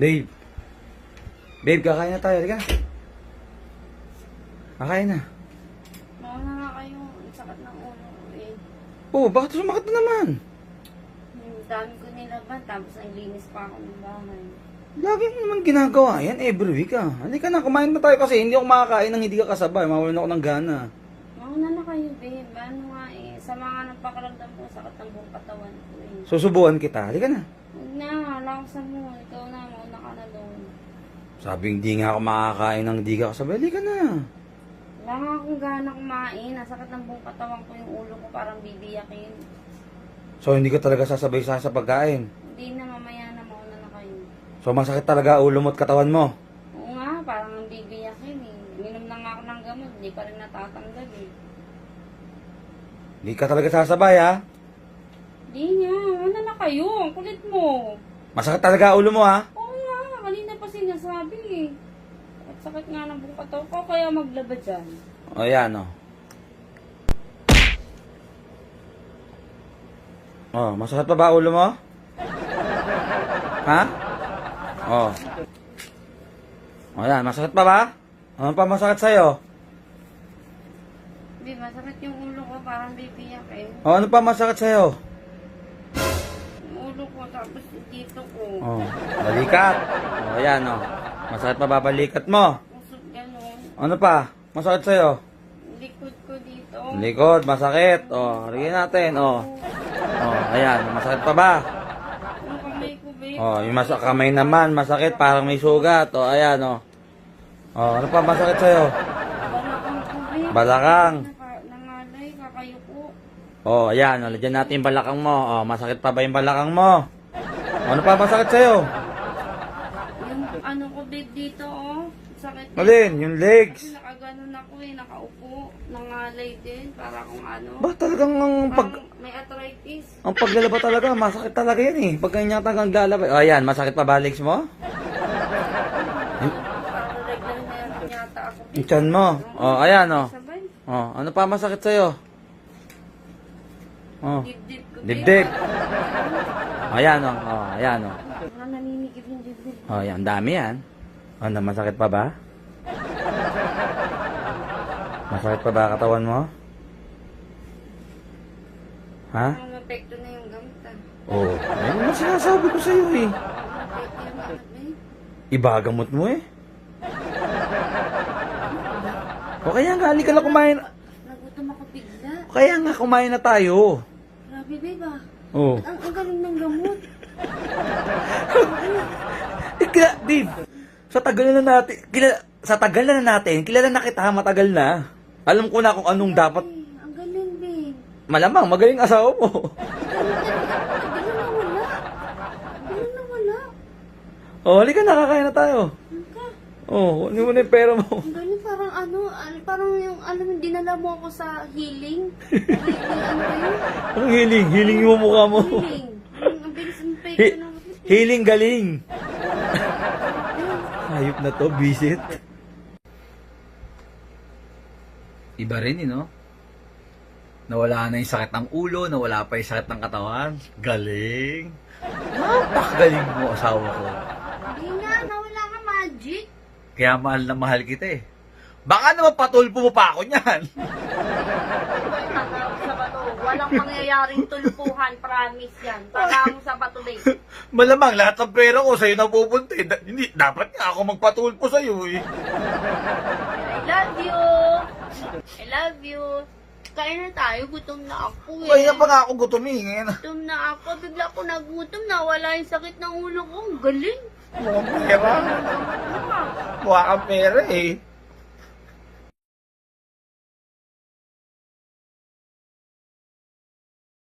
Babe. Babe, kakain na tayo. Halika na. Kakain na. Mauna nga kayo. Ang sakit ng ulo ko eh. Oh, bakit sumakit na naman? Ang dami ko nilaban. Tapos ang linis pa ako ng bahay. Lagi mo naman ginagawa yan every week ah. Halika na, kumain na tayo kasi hindi ako makakain nang hindi ka kasabay. Mawalan ako ng gana. Na kayo, babe. Ano nga eh. Sa mga nagpakaramdam ko, sakit ng buong katawan ko eh. Susubuan kita. Halika na. Huwag na, lakasan mo. Ikaw na, mauna ka na doon. Sabi hindi nga ako makakain nang hindi ka kasabay. Halika na. Wala nga akong gana kumain. Nasakit ng buong katawan ko yung ulo ko parang bibiyakin. So hindi ka talaga sasabay sa sa pagkain. Hindi na mamaya na mauna na kayo. So masakit talaga ulo mo at katawan mo. Oo nga, parang ang bibiyakin eh. Minom na nga ako ng gamot, hindi pa rin natatanggal eh. Hindi ka talaga sasabay ha. Hindi nga, ano na kayo? Ang kulit mo. Masakit talaga ulo mo ha. Oo nga, kanina pa sinasabi eh. At sakit nga ng buong katawan ko, kaya maglaba dyan. O yan o. Oh, masakit pa ba ulo mo? Ha? Oh. O yan, masakit pa ba? Ano pa masakit sa'yo? Hindi, masakit yung ulo ko, parang bibiyakin. O ano pa masakit sa'yo? Yung ulo ko, tapos dito ko. Oh, balikat. O yan o. Masakit pa ba balikat mo? Usog ganun. Ano pa? Masakit sa'yo? Likod ko dito. Likod, masakit. O, harigin natin. O. O, ayan. Masakit pa ba? Yung kamay ko, babe. Oh, yung masa kamay naman, masakit, parang may sugat. Oh, ayan, oh. Oh, ano pa masakit sa'yo? Balakang ko, babe. Balakang. Naka- Nangalay, kakayuko. Oh, ayan, oh, lagyan natin yung balakang mo. Oh, masakit pa ba yung balakang mo? Ano pa masakit sa'yo? Yung ano ko, babe, dito, oh. Sakit. Alin, yung legs. Nakaganon ako eh, nakaupo. Nangalay din, para kung ano. Ba, talagang ang pag... Parang may arthritis. Ang paglalaba talaga, masakit talaga yan eh. Pag ganyan kang lalaba. Oh, ayan, masakit pa ba legs mo? Parang regular na yata ako. Yung tiyan mo. Oh, ayan, oh. Oh, ano pa masakit sa'yo? Oh, Dibdib ko. babe. dibdib. Ayan, oh. Oh, ayan, oh. Mga naninigib yung dibdib. Oh, yan. Dami yan. Ano, masakit pa ba? Masakit pa ba katawan mo? Ha? Ang apekto na yung gamot ah. Oo. Oh, ayun naman sinasabi ko sa'yo eh. Eh. Ibagamot mo eh. O kaya nga, halika na kumain. Nagutom ako bigla. O kaya nga, kumain na tayo. Babe ah. Oo. Ang, ang galing ng gamot. Eh, kila, babe, sa tagal na natin, kilala, sa tagal na natin, kilala na kita, matagal na. Alam ko na kung anong dapat, ang galing babe. malamang, magaling asawa mo. Wala. Galing na wala. O, halika na, kakain na tayo. Ka. Oh, ano mo na yung pera mo? Galing parang ano, ano, parang yung, alam mo, dinala mo ako sa healing. healing, ano ba yun? Ang hiling, hiling yung mukha mo. Healing. Ang, ang bilis ng Hi- pekto ng hiling galing. Hayop na to, visit. Iba rin, eh, no? Nawala na yung sakit ng ulo, nawala pa yung sakit ng katawan. Galing. Napakagaling mo, asawa ko. Hindi nga, nawala nga magic. Kaya mahal na mahal kita eh. Baka naman patulpo mo pa ako niyan. sa bato. Walang mangyayaring tulpuhan, promise yan. Para mo sa bato, babe. Malamang lahat ng pera ko sa'yo napupunta eh. Da- hindi, dapat nga ako magpatulpo sa'yo eh. I love you. I love you. Kain na tayo, gutom na ako eh. Kaya pa nga ako gutom eh. Ngayon, Gutom na ako, bigla ako nagutom na wala yung sakit ng ulo ko. Ang galing. mukhang pera. Mukha kang pera eh.